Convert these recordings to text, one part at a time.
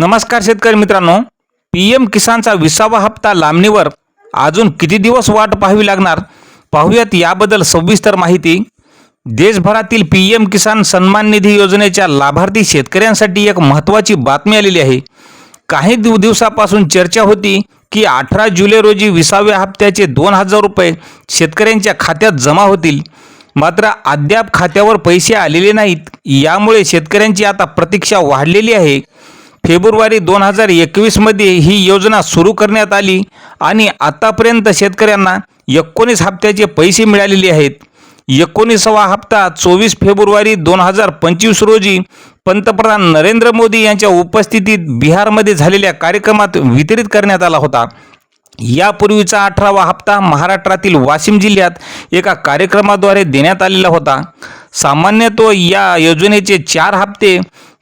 नमस्कार शेतकरी मित्रांनो. पी एम किसानचा विसावा हप्ता लांबणीवर अजून किती दिवस वाट पाहावी लागणार? पाहूयात याबद्दल सविस्तर माहिती. देशभरातील पी एम किसान सन्मान निधी योजनेच्या लाभार्थी शेतकऱ्यांसाठी एक महत्त्वाची बातमी आलेली आहे. काही दिव दिवसापासून चर्चा होती की अठरा जुलै रोजी विसाव्या हप्त्याचे दोन हजार रुपये शेतकऱ्यांच्या खात्यात जमा होतील. मात्र अद्याप खात्यावर पैसे आलेले नाहीत. यामुळे शेतकऱ्यांची आता प्रतीक्षा वाढलेली आहे. फेब्रुवारी दोन हजार एकवीसमध्ये ही योजना सुरू करण्यात आली आणि आतापर्यंत शेतकऱ्यांना एकोणीस हप्त्याचे पैसे मिळालेले आहेत. एकोणीसावा हप्ता चोवीस फेब्रुवारी दोन हजार पंचवीस रोजी पंतप्रधान नरेंद्र मोदी यांच्या उपस्थितीत बिहारमध्ये झालेल्या कार्यक्रमात वितरित करण्यात आला होता. यापूर्वीचा अठरावा हप्ता महाराष्ट्रातील वाशिम जिल्ह्यात एका कार्यक्रमाद्वारे देण्यात आलेला होता. सामान्यतः या योजनेचे चार हप्ते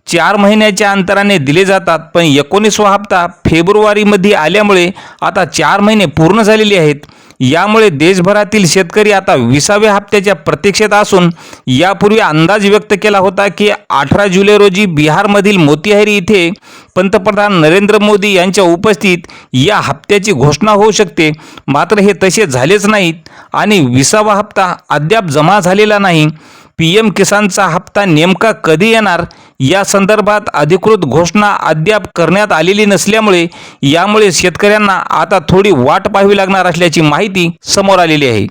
चार महिन्याच्या अंतराने दिले जातात पण एकोणीसवा हप्ता फेब्रुवारीमध्ये आल्यामुळे आता चार महिने पूर्ण झालेले आहेत. यामुळे देशभरातील शेतकरी आता विसाव्या हप्त्याच्या प्रतीक्षेत असून यापूर्वी अंदाज व्यक्त केला होता की अठरा जुलै रोजी बिहारमधील मोतीहारी इथे पंतप्रधान नरेंद्र मोदी यांच्या उपस्थित या हप्त्याची घोषणा होऊ शकते. मात्र हे तसे झालेच नाहीत आणि विसावा हप्ता अद्याप जमा झालेला नाही. पी एम किसानचा हप्ता नेमका कधी येणार या संदर्भात अधिकृत घोषणा अद्याप करण्यात आलेली नसल्यामुळे यामुळे शेतकऱ्यांना आता थोडी वाट पाहावी लागणार असल्याची माहिती समोर आलेली आहे.